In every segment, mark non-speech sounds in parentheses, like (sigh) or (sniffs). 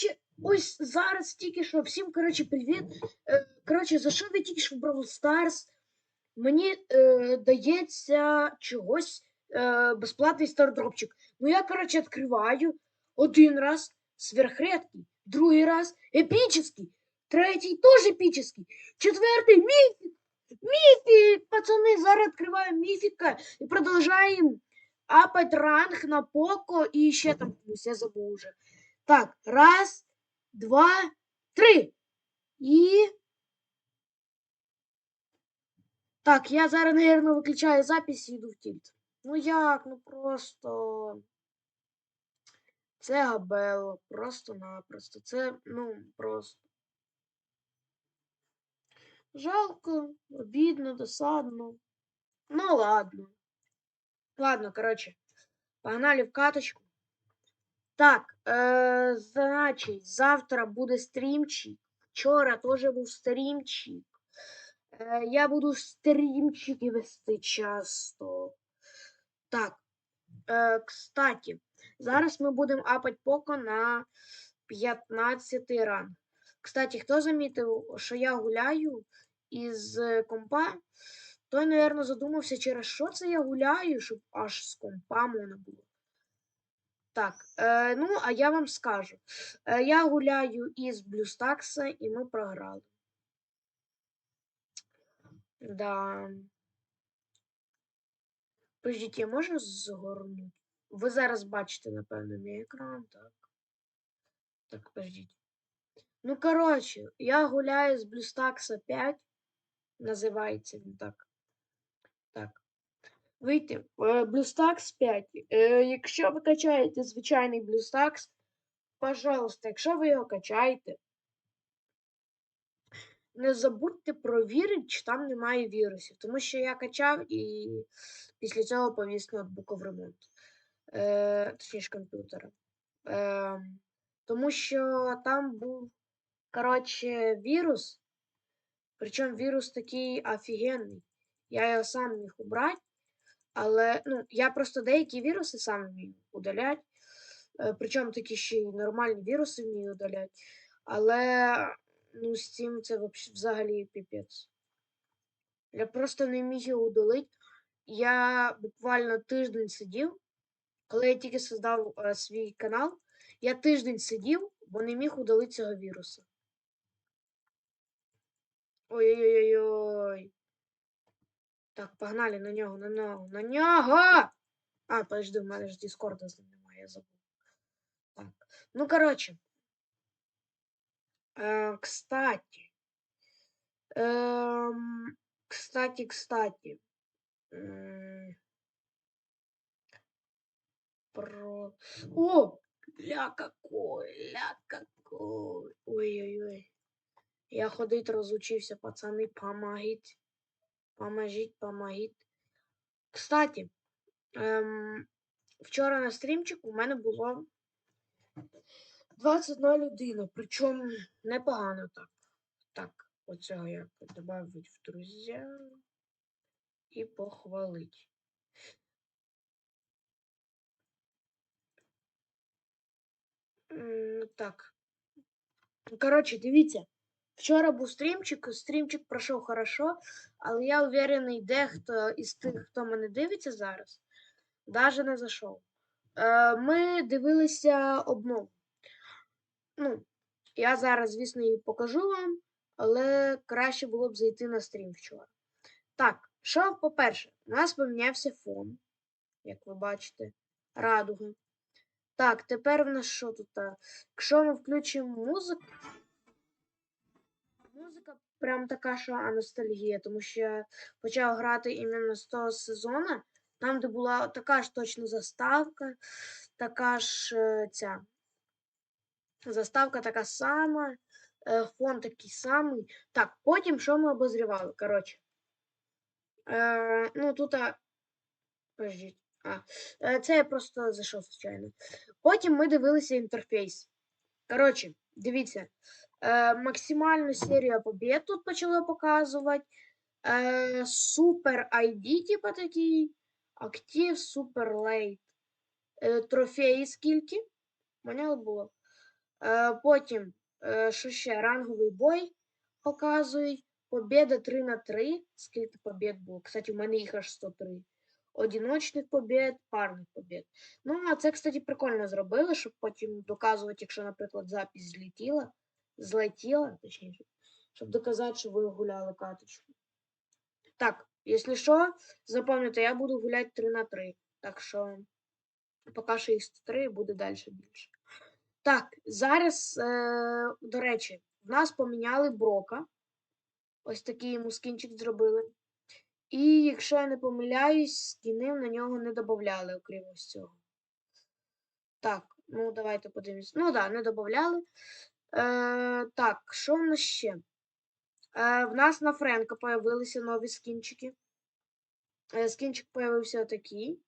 коротше, ось зараз тільки що. Всім, коротше, привіт. Е, коротше, зайшов я тільки що в Brawl Stars. Мені е, дається чогось е, безплатний стардропчик. Ну я, коротше, відкриваю один раз сверхредкий, другий раз епічний, третій теж епічний, четвертий міфік. Міфік, пацани, зараз відкриваємо міфіка і продовжуємо апать ранг на Поко і ще там я забув уже. Так, раз, два, три. І. Так, я зараз, наверное, виключаю запись і йду в тільт. Ну як, ну просто. Це габело. Просто-напросто. Це, ну, просто. Жалко, обідно, досадно. Ну ладно. Ладно, короче, погнали в каточку. Так, е, значить, завтра буде стрімчик. Вчора теж був стрімчик. Е, я буду стрімчики вести часто. Так, е, кстати, зараз ми будемо апати поко на 15 ранг. Кстати, хто замітив, що я гуляю із компа, той, мабуть, задумався, через що це я гуляю, щоб аж з компа можна було. Так, е, ну, а я вам скажу. Е, я гуляю із Блюстакса, і ми програли. Да. Подождіть, я можу згорнути? Ви зараз бачите, напевно, мій екран, так. Так, подождіть. Ну, коротше, я гуляю з Блюстакса 5. Називається він так. Так. Вийти. Блюстакс 5. Е, якщо ви качаєте звичайний Блюстакс, пожалуйста, якщо ви його качаєте, не забудьте провірити, чи там немає вірусів. Тому що я качав і після цього повіс ноутбука в ремонт. Е, Точніше комп'ютера. Е, Тому що там був, коротше, вірус. Причому вірус такий офігенний. Я його сам міг убрати. Але ну, я просто деякі віруси сам вмію удаляти. Е, Причому такі ще й нормальні віруси вмію удаляти. Але ну, з цим це взагалі піпець. Я просто не міг його удалити. Я буквально тиждень сидів, коли я тільки создав е, свій канал, я тиждень сидів, бо не міг удалити цього віруса. Ой-ой-ой. Так, погнали на нього, на нього, на нього! А, подожди, в мене ж Діскорда з ним немає, я забув. Так. Ну, коротше. Э, кстати. Эм, кстати, кстати. Про... О! Ля какой, ля какой. Ой-ой-ой. Я ходить разучився, пацаны, помогите. Поможіть, помогіть. Кстати, ем, вчора на стрімчику у мене було 21 людина, причому непогано так. Так, оцього я додавить в друзі і похвалить. Так. Коротше, дивіться. Вчора був стрімчик, стрімчик пройшов хорошо, але я уверений, дехто із тих, хто мене дивиться зараз, навіть не зайшов. Е, Ми дивилися обнову. Ну, я зараз, звісно, її покажу вам, але краще було б зайти на стрім вчора. Так, що, по-перше, у нас помінявся фон, як ви бачите, радуга. Так, тепер в нас що тут? Якщо ми включимо музику. Музика прям така, що ностальгія, тому що я почав грати іменно з того сезону, там, де була така ж точно заставка, така ж е, ця заставка така сама, е, фон такий самий. Так, потім що ми обозрівали? Коротше. Е, Ну, тут. Подождіть. А, е, Це я просто зайшов, звичайно. Потім ми дивилися інтерфейс. Коротше, дивіться. Е, Максимальну серію побед тут почали показувати. Е, Супер ID, типа такий. Актив, супер лейт. Е, Трофеї скільки? Поняли було? Е, потім, що ще? Ранговий бой показують. Побєда 3 на 3. Скільки побєд було? Кстати, у мене їх аж 103. Одіночних побєд, парних побєд. Ну, а це, кстати, прикольно зробили, щоб потім доказувати, якщо, наприклад, запись злетіла, злетіла, точніше, щоб доказати, що ви гуляли каточку. Так, якщо що, запам'ятайте, я буду гуляти 3 на 3. Так що поки що їх 103 буде далі більше. Так, зараз, е, до речі, в нас поміняли брока. Ось такий йому скінчик зробили. І якщо я не помиляюсь, скінів на нього не додавали, окрім ось цього. Так, ну давайте подивимось. Ну так, да, не додавали. Е, так, що в нас ще? Е, в нас на Френка появилися нові скінчики. Е, скінчик появився отакий.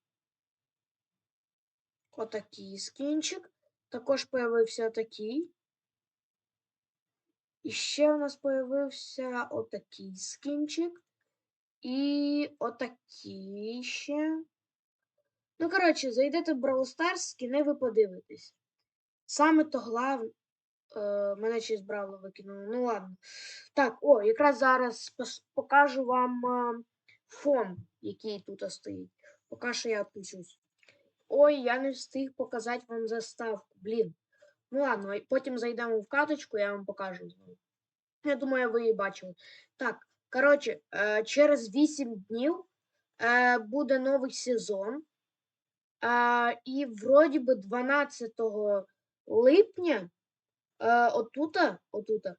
Отакий скінчик. Також появився отакий. І ще у нас появився отакий скінчик. І отакий ще. Ну, коротше, зайдете в Brawl Stars, скіни ви подивитесь. Саме то главне. Е, мене ще з Бравла викинули. Ну ладно. Так, о, якраз зараз покажу вам е, фон, який тут стоїть. Поки що я відключусь. Ой, я не встиг показати вам заставку. Блін. Ну ладно, потім зайдемо в каточку, я вам покажу. Я думаю, ви її бачили. Так, коротше, е, через 8 днів е, буде новий сезон. Е, і вроді би 12 липня е, отута, отута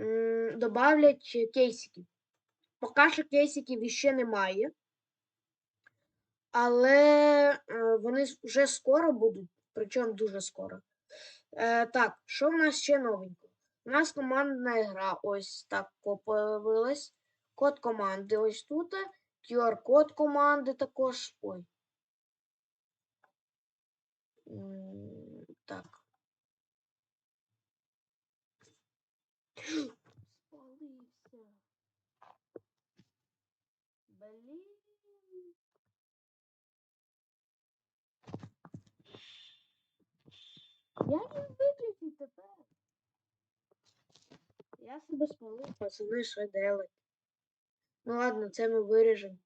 м, добавлять кейсики. Поки що кейсиків ще немає. Але е, вони вже скоро будуть, причому дуже скоро. Е, так, що в нас ще новенького? У нас командна гра ось так появилась. Код команди ось тут. QR-код команди також. Ой. М, Так. Спалився. Блін. Я не виключу тепер. Я себе спалив, пацани, що делать? Ну ладно, це ми виріжемо.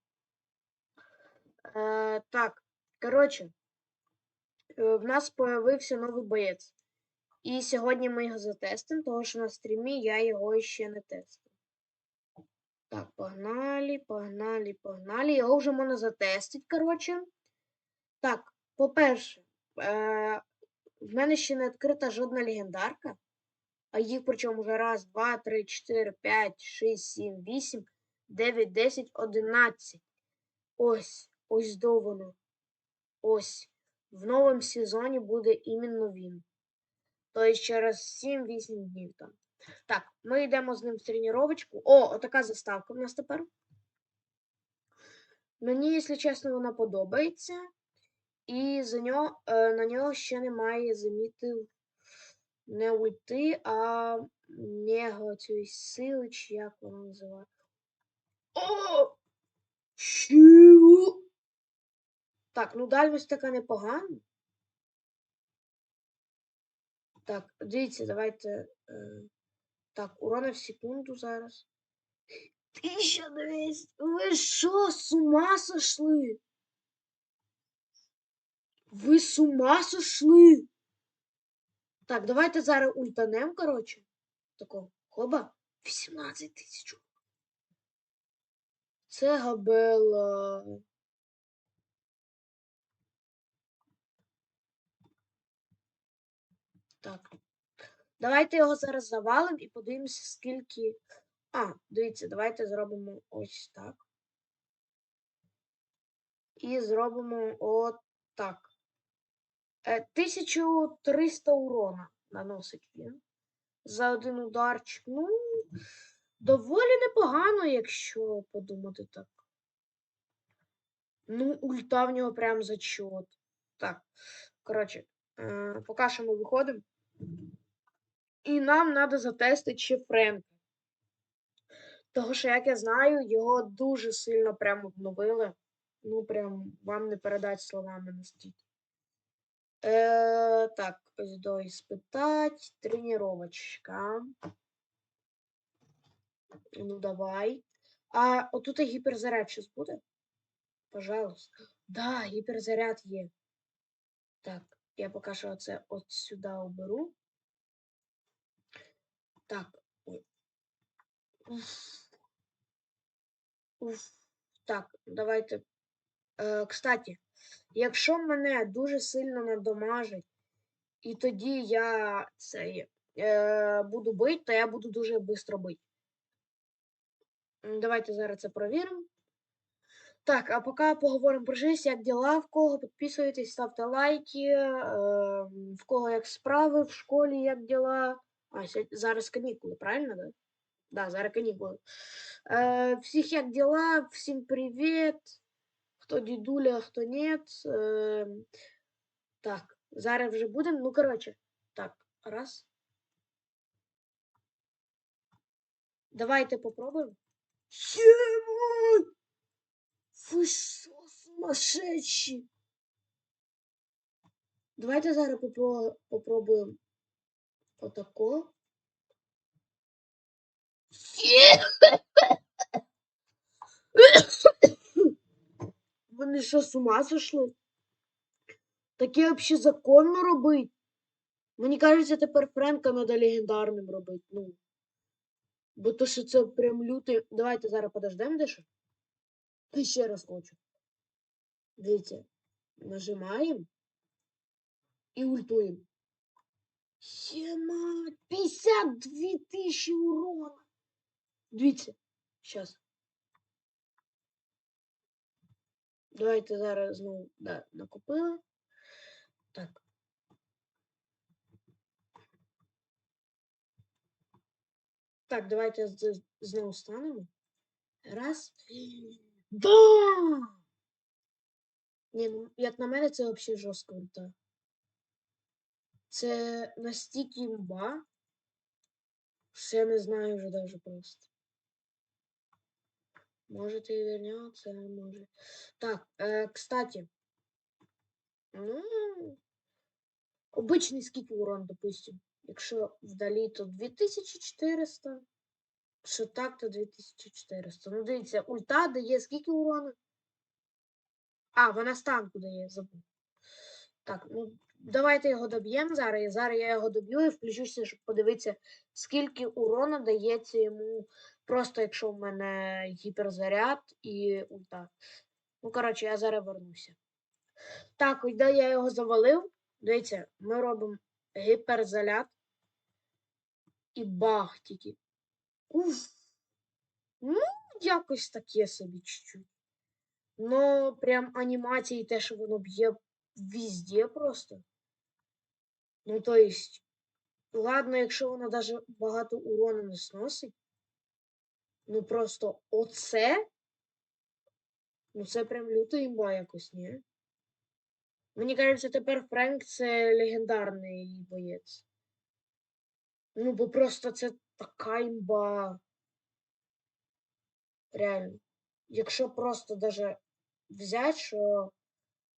Е, так, коротше, е, в нас появився новий боєць. І сьогодні ми його затестимо, тому що на стрімі я його ще не тестив. Так, погнали, погнали, погнали. Його вже можна затестити, коротше. Так, по-перше, е, в мене ще не відкрита жодна легендарка. А їх причому вже раз, два, три, чотири, п'ять, шість, сім, вісім, дев'ять, десять, одинадцять. Ось, ось до. Ось. В новому сезоні буде іменно він. Тобто через 7-8 днів там. Так, ми йдемо з ним в тренувачку. О, отака заставка в нас тепер. Мені, якщо чесно, вона подобається. І за нього, е, на нього ще немає замітив не ульти, а мега цієї сили, чи як вона називає. О! Чу! Так, ну дальність така непогана. Так, дивіться, давайте. Е, так, урона в секунду зараз. 1200. Ви що, з ума сошли? Ви з ума сошли? Так, давайте зараз ультанем, коротше. Тако, хоба. 18 тисяч. Це габела. Так. Давайте його зараз завалимо і подивимося, скільки. А, дивіться, давайте зробимо ось так. І зробимо от так. Е, 1300 урона наносить він. За один ударчик. Ну, доволі непогано, якщо подумати так. Ну, ульта в нього прям зачет. Так, коротше, е, поки що ми виходимо. І нам треба затестити ще Френка. Того що, як я знаю, його дуже сильно прям обновили. Ну, прям вам не передати словами настільки. Е, так, ось до. Тренировочка. Ну, давай. А отут і гіперзаряд щось буде? Пожалуйста. Да, гіперзаряд є. Так, я поки що це от сюди оберу. Так. Уф. Уф. Так, давайте. Е, кстати, якщо мене дуже сильно надомажить, і тоді я цей, е, буду бити, то я буду дуже швидко бити. Давайте зараз це провіримо. Так, а поки поговоримо про життя, як діла, в кого підписуйтесь, ставте лайки, е, в кого як справи в школі, як діла. А, зараз канікули, правильно, да? Да, зараз канікули. Е, всіх як діла, всім привіт. Хто дідуля, хто нет. Е, так, зараз вже будемо. Ну, коротше, так, раз. Давайте попробуємо. Ємой! Ви що, сумасшедші? Давайте зараз попро- попробуємо отако. Вони що, з ума сошли? Таке взагалі законно робить. Мені кажеться, тепер Френка треба легендарним робити. Ну. Бо то, що це прям лютий. Давайте зараз подождемо дещо. І ще раз хочу. Дивіться, нажимаємо і ультуємо. Єма, 52 тисячі урона. Дивіться, зараз. Давайте зараз знову да, накопили. Так. Так, давайте з- знову станемо. Раз. Да! Ні, ну, як на мене, це взагалі жорстко ульта. Це настільки імба, що я не знаю вже даже просто. Можете і вернеться, може. Так, е, кстати. Ну, обичний скільки урон, допустим. Якщо вдалі, то 2400. Що так, то 2400. Ну, дивіться, ульта дає скільки урону? А, вона станку дає, забув. Так, ну давайте його доб'ємо зараз. Зараз я його доб'ю і включуся, щоб подивитися, скільки урону дається йому, просто якщо в мене гіперзаряд і ульта. Ну, коротше, я зараз вернуся. Так, ось я його завалив. Дивіться, ми робимо гіперзаряд і бах тільки. Уф. Ну, якось таке собі чуть-чуть. Ну, прям анімації те, що воно б'є везде просто. Ну, то есть, ладно, якщо воно даже багато урону не сносить. Ну просто оце. Ну, це прям люта імба якось, ні? Мені кажеться, тепер Френк це легендарний боєць. Ну, бо просто це така імба. Реально. Якщо просто даже взяти, що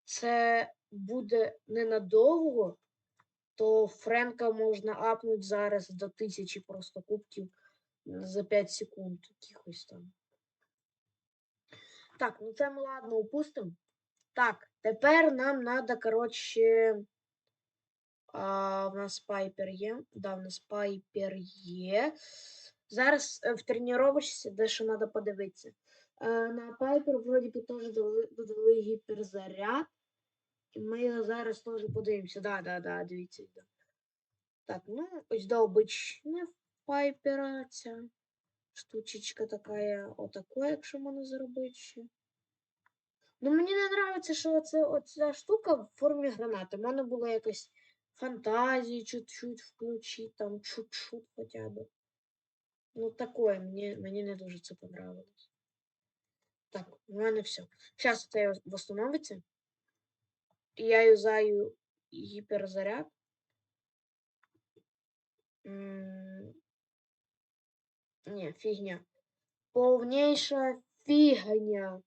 це буде ненадовго, то Френка можна апнути зараз до тисячі просто кубків за 5 секунд якихось там. Так, ну це ми ладно упустимо. Так, тепер нам треба, коротше. А, в нас пайпер є. Да, в нас пайпер є. Зараз е, в тренувачці дещо треба подивитися. Е, на пайпер вроді би теж додали, гіперзаряд. І ми його зараз теж подивимося. Да, да, да, дивіться. Да. Так, ну, ось до обичне пайпера ця штучечка така, отако, якщо можна зробити ще. Ну, мені не подобається, що оце, оця штука в формі гранати. У мене було якось фантазії чуть-чуть включити, там чуть-чуть хоча б. Ну, такое, мені, мені не дуже це понравилось. Так, у мене все. Зараз це восстановиться. Я юзаю гіперзаряд. М, Ні, фігня. Повніша фігня.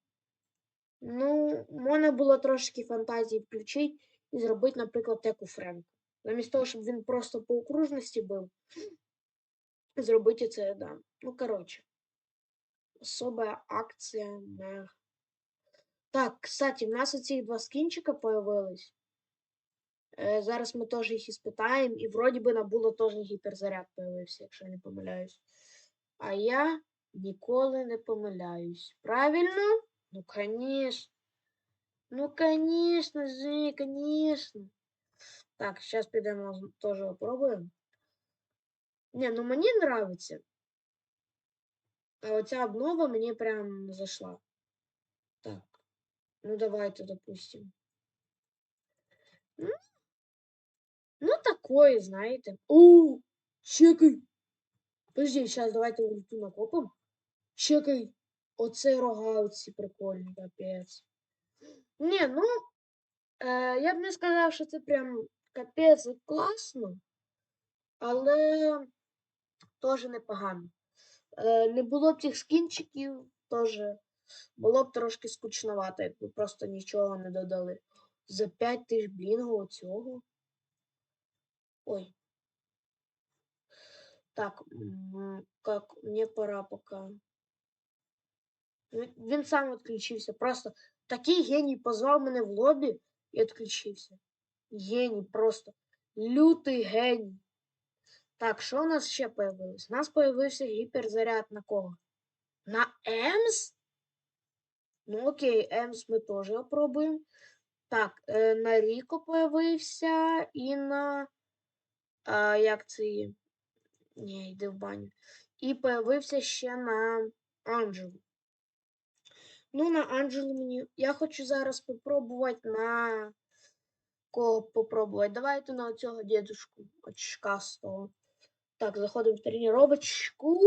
Ну, можна було трошки фантазії включити і зробити, наприклад, теку Френка. Замість того, щоб він просто по окружності був, (sniffs) зробити це, да. Ну, коротше. Особая акція не. Так, кстати, в нас оці два скінчика появились. Е, зараз ми теж їх іспитаємо, і вроді би набуло теж гіперзаряд появився, якщо я не помиляюсь. А я ніколи не помиляюсь. Правильно? Ну, конечно. Ну, конечно же, конечно. Так, сейчас підемо теж попробуємо. Не, ну мені нравиться. А оця обнова мені прям не зайшла. Так. Ну, давайте, допустим. Ну, такое, знаєте. О, чекай. Подожди, сейчас давайте ульту накопим. Чекай. Оце рога оці прикольні, капець. Ні, ну, е, я б не сказав, що це прям капець класно, але теж непогано. Е, не було б цих скінчиків, теж було б трошки скучновато, якби просто нічого не додали. За 5 тисяч блінгу оцього. Ой. Так, как мне пора. Він- Він сам відключився. Просто такий геній позвав мене в лобі і відключився. Геній, просто лютий геній. Так, що у нас ще появилось? У нас появився гіперзаряд на кого? На Емс? Ну окей, Емс ми теж опробуємо. Так, е, на Ріко появився і на. А, як це її? Ні, йди в баню. І появився ще на Анджелу. Ну, на Анджелу мені. Я хочу зараз попробувати на кого попробувати. Давайте на оцього дідушку очкастого. Так, заходимо в тренувачку.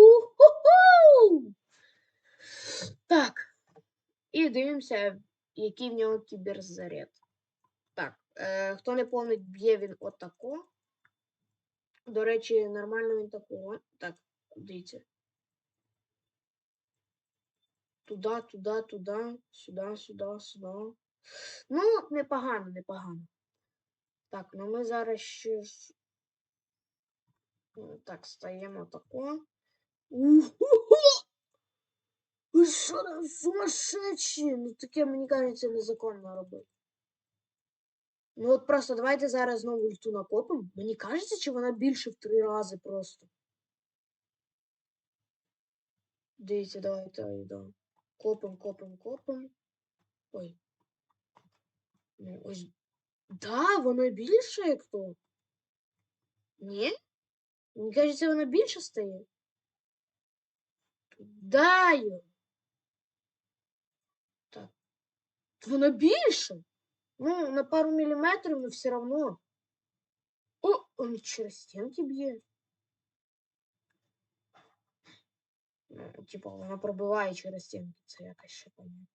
Так. І дивимося, який в нього кіберзаряд. Так, е, хто не пам'ятає, б'є він отако. До речі, нормально він такого. Так, дивіться. Туда, туда, туда, сюди, сюди, сюди. Ну, непогано, непогано. Так, ну ми зараз ще Так, стаємо тако. Ви що там сумасшедші? Ну таке, мені кажеться, незаконно робити. Ну от просто давайте зараз знову ульту накопимо. Мені кажеться, чи вона більше в три рази просто. Дивіться, давайте, ай, да. Копим, копим, копим. Ой. Ну, ось. Да, воно більше, як то. Ні? Мені кажеться, воно більше стає. Да, йо. Так. Воно більше. Ну, на пару міліметрів, но все равно. О, он через стінки б'є. Ну, типа, вона пробиває через стінки. Це якось ще понятно.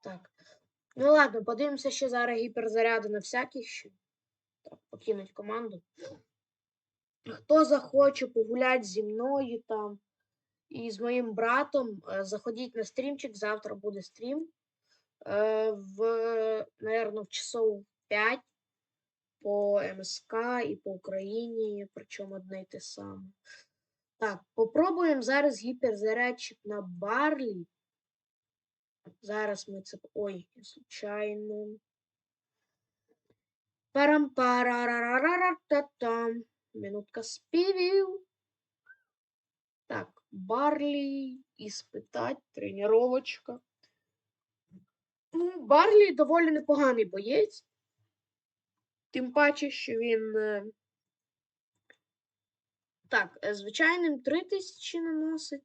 Так. Ну ладно, подивимося ще зараз гіперзаряди на всяких ще. Так, покинуть команду. Хто захоче погуляти зі мною там і з моїм братом, е, заходіть на стрімчик, завтра буде стрім. Е, В, наверно, в часов 5 по МСК і по Україні, причому одне й те саме. Так, попробуємо зараз гіперзарядчик на Барлі. Зараз ми це. Ой, я случайно. парам парарарарартатам Минутка співів. Так, Барлі, іспитать, тренувачка. Ну, Барлі доволі непоганий боєць. Тим паче, що він. е, Так, е, звичайним 3000 наносить.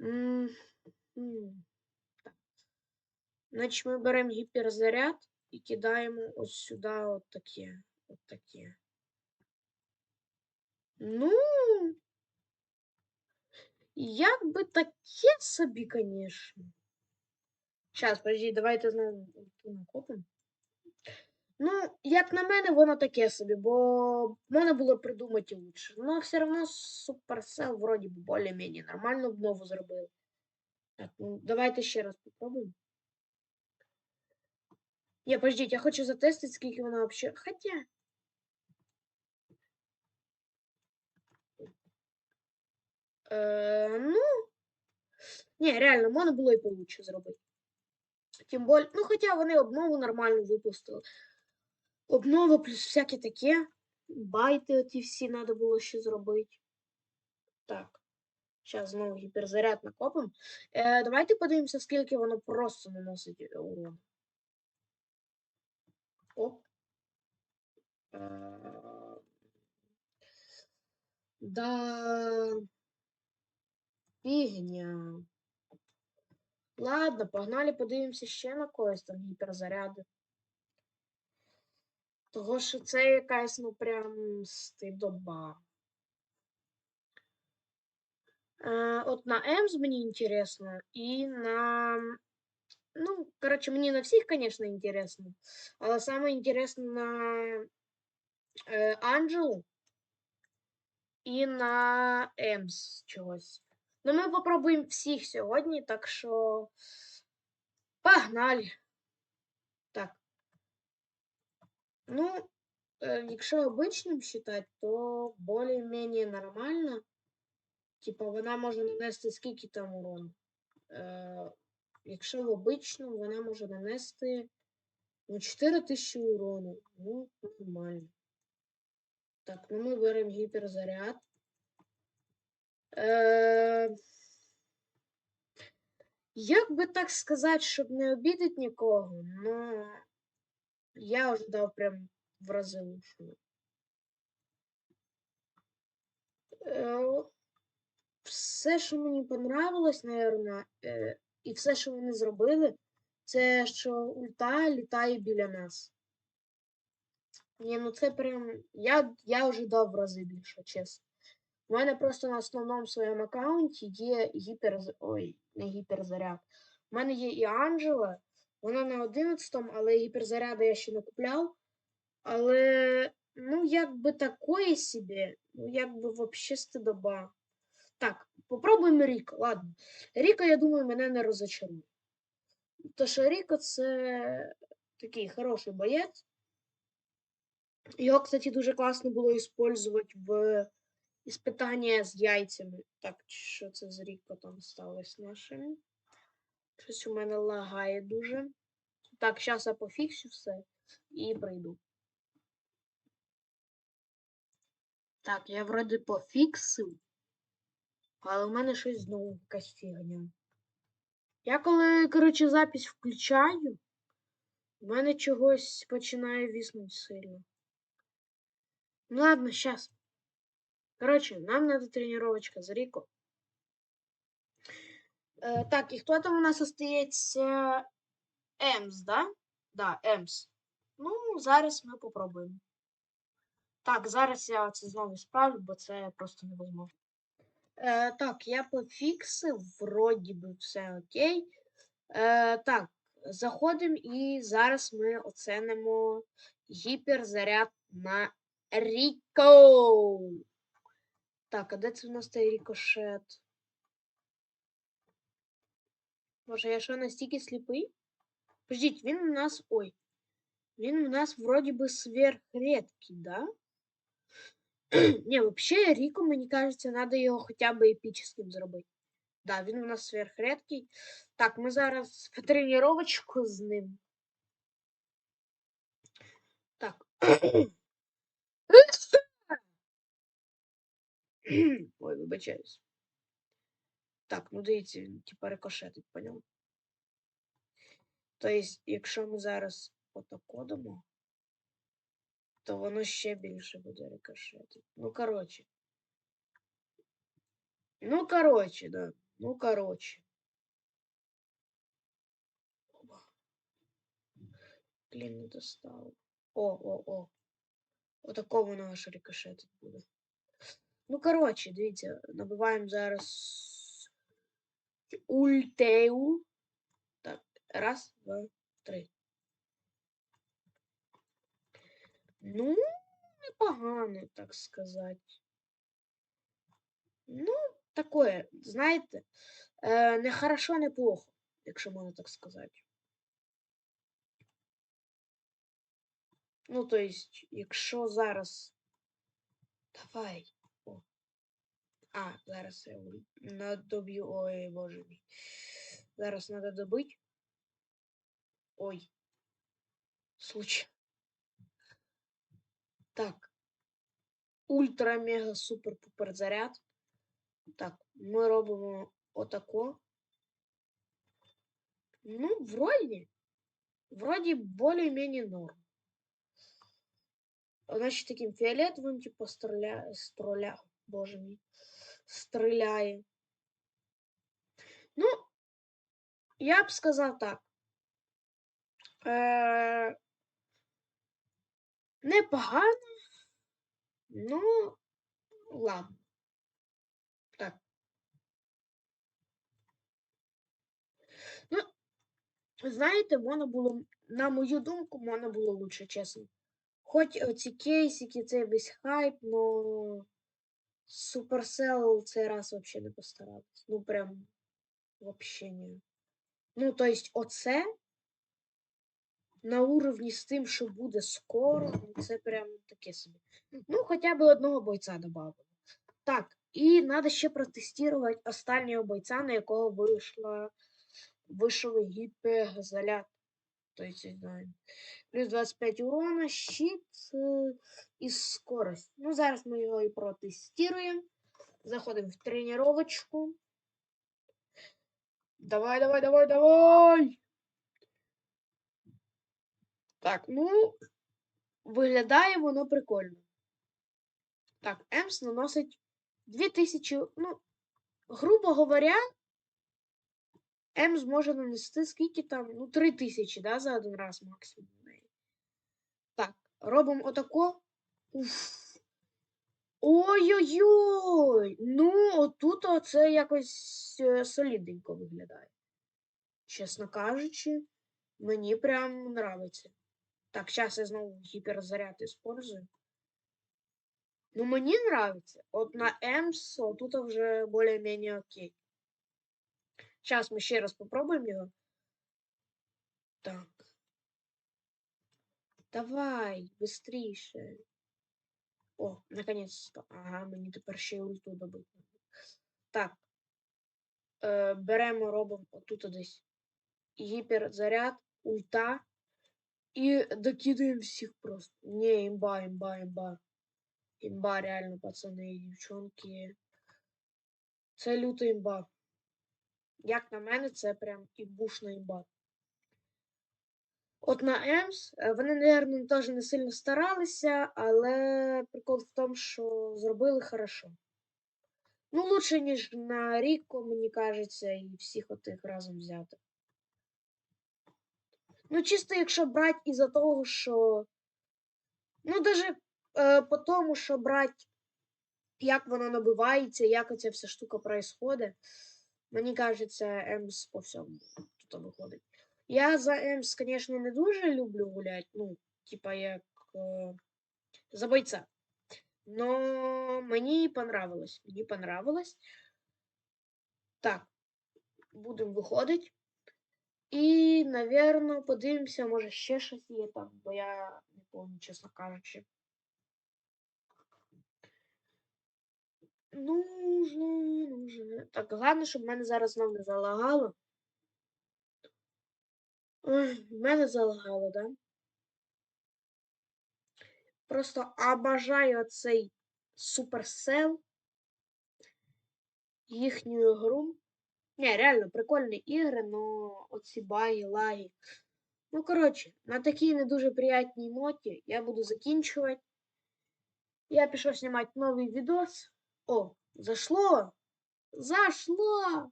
М. Значить, ми беремо гіперзаряд і кидаємо ось сюди от таке. От таке. Ну. Як би таке собі, звісно. Щас, подожди, давайте знову накопимо. Ну, як на мене, воно таке собі, бо можна було придумати лучше. Но все одно Supercell вроді би більш-менш нормальну обнову зробили. Так, ну давайте ще раз попробуємо. Ні, подождіть, я хочу затестити, скільки вона взагалі. Хоча. Е, ну. Ні, реально, можна було і получше зробити. Тим більше, ну, хоча вони обнову нормально випустили. Обнова плюс всяке таке. Байти оті всі треба було ще зробити. Так. Зараз знову гіперзаряд накопимо. Е, давайте подивимося, скільки воно просто наносить е, урон. Оп. Е, да. Фігня. Ладно, погнали, подивимося ще на когось там гіперзаряди. Того що це якась, ну, прям стидоба. Е, от на Емс мені інтересно, і на. Ну, коротше, мені на всіх, звісно, інтересно. Але саме інтересно на е, Анджелу і на Емс чогось. Ну, ми попробуємо всіх сьогодні, так що погнали. Так. Ну, е, якщо обичним считать, то більш-менш нормально. Типа вона може нанести скільки там урон. Якщо в обичному, вона може нанести ну, 4000 урону. Ну, нормально. Так, ну ми беремо гіперзаряд. Е, як би так сказати, щоб не обідати нікого, ну я ожидав прям в рази лучшого. Е, все, що мені понравилось, наверное, і все, що вони зробили, це що ульта літає біля нас. Ні, ну це прям. Я я вже дав в рази більше, чесно. У мене просто на основному своєму аккаунті є гіпер... Ой, не гіперзаряд. У мене є і Анджела, вона на 11 але гіперзаряди я ще не купляв. Але, ну, якби такої собі, ну, якби взагалі стидоба. Так, попробуємо Ріко. Ладно. Ріко, я думаю, мене не розочарує. То що Ріко це такий хороший боєць. Його, кстати, дуже класно було використовувати в іспитання з яйцями. Так, що це з Ріко там сталося нашим? Щось у мене лагає дуже. Так, зараз я пофіксю все і прийду. Так, я вроде пофіксив. Але в мене щось знову якась фігня. Я коли, коротше, запись включаю, в мене чогось починає віснути сильно. Ну ладно, сейчас. Короче, нам надо тренировочка за Рико. Э, так, и кто там у нас остається? Емс, да? Да, Емс. Ну, зараз ми попробуємо. Так, зараз я це знову справлю, бо це просто невозможно. Е, Так, я пофіксив, вроді би все окей. Е, Так, заходимо і зараз ми оценимо гіперзаряд на Ріко. Так, а де це в нас той рікошет? Може, я що настільки сліпий? Подождіть, він у нас. Ой. Він у нас вроді би сверхредкий, да? Не, вообще Рико, мне кажется, надо его хотя бы эпическим зробити. Да, він у нас сверхредкий. Так, ми зараз по тренировочку з ним. Так. (clears throat) Ой, вибачаюсь. Так, ну дивіться, він типа рикошетить, поняв? Тобто, якщо ми зараз отако то воно ще більше буде рикошетити. Ну, коротше. Ну, коротше, да. Ну, коротше. Блін, не достав. О, о, о. Отако воно аж рикошетить буде. Ну, коротше, дивіться, набиваємо зараз ультею. Так, раз, два, три. Ну, непогано, так сказати. Ну, такое, знаєте, е, не хорошо, не плохо, якщо можна так сказати. Ну, то есть, якщо зараз. Давай. О. А, зараз я надоб'ю. Ой, боже мій. Зараз треба добити. Ой. Случай. Так. Ультра мега супер пупер заряд. Так, ми робимо отако. Ну, вроде. Вроде более-менее норм. Значит, таким фиолетовым, типа, стреля... стреля... Боже мой. Стреляє. Ну, я б сказав так. Е... Непогано. Ну, ладно. Так. Ну, знаєте, можна було, на мою думку, можна було лучше, чесно. Хоч оці кейсики, цей весь хайп, но Supercell цей раз вообще не постарались. Ну, прям вообще не. Ну, то есть, оце на уровні з тим, що буде скоро, ну, це прям таке собі. Ну, хоча б одного бойця додали. Так, і треба ще протестувати останнього бойця, на якого вийшла, вийшов гіперзаряд. Тобто, плюс 25 урона, щит е, і скорость. Ну, зараз ми його і протестуємо. Заходимо в тренировочку. Давай, давай, давай, давай! Так, ну, виглядає воно прикольно. Так, Емс наносить 2000, ну, грубо говоря, Емс може нанести скільки там, ну, 3000, да, за один раз максимум. Так, робимо отако. Ой-ой-ой! Ну, отут оце якось е, солідненько виглядає. Чесно кажучи, мені прям нравиться. Так, зараз я знову гіперзаряд использую. Ну, мені нравится. От на Емс тут вже більш-менш окей. Зараз ми ще раз попробуємо його. Так. Давай, быстріше. О, наконец-то. Ага, мені тепер ще й ульту добити. Так. Е, беремо, робимо отут десь гіперзаряд, ульта. І докидуємо всіх просто. Не, імба, імба, імба. Імба, реально, пацани і дівчонки. Це люта імба. Як на мене, це прям імбушна імба. От на Емс е, вони, мабуть, теж не сильно старалися, але прикол в тому, що зробили хорошо. Ну, лучше, ніж на Ріко, мені кажеться, і всіх отих разом взяти. Ну, чисто якщо брати із-за того, що. Ну, даже е, по тому, що брати, як воно набивається, як оця вся штука происходить, мені кажеться, Емс по всьому тут виходить. Я за Емс, звісно, не дуже люблю гуляти, ну, типа як е, за бойця. Но мені понравилось. Мені понравилось. Так, будемо виходити. І, напевно, подивимося, може ще щось є там, бо я не пам'ятаю, чесно кажучи. Ну, ну. Так, головне, щоб в мене зараз знов не залагало. В мене залагало, да? Просто обожаю цей Supercell, їхню гру. Не, реально прикольні ігри, но оці баги, лаги. Ну, коротше, на такій не дуже приятній ноті я буду закінчувати. Я пішов знімати новий відос. О, зашло! Зашло!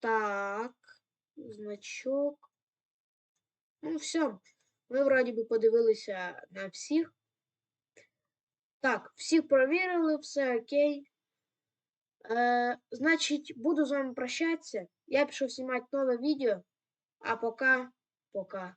Так, значок. Ну, все. Ми вроді би подивилися на всіх. Так, всіх провірили, все окей. Е, Значить, буду з вами прощатися. Я пішов знімати нове відео. А пока, пока.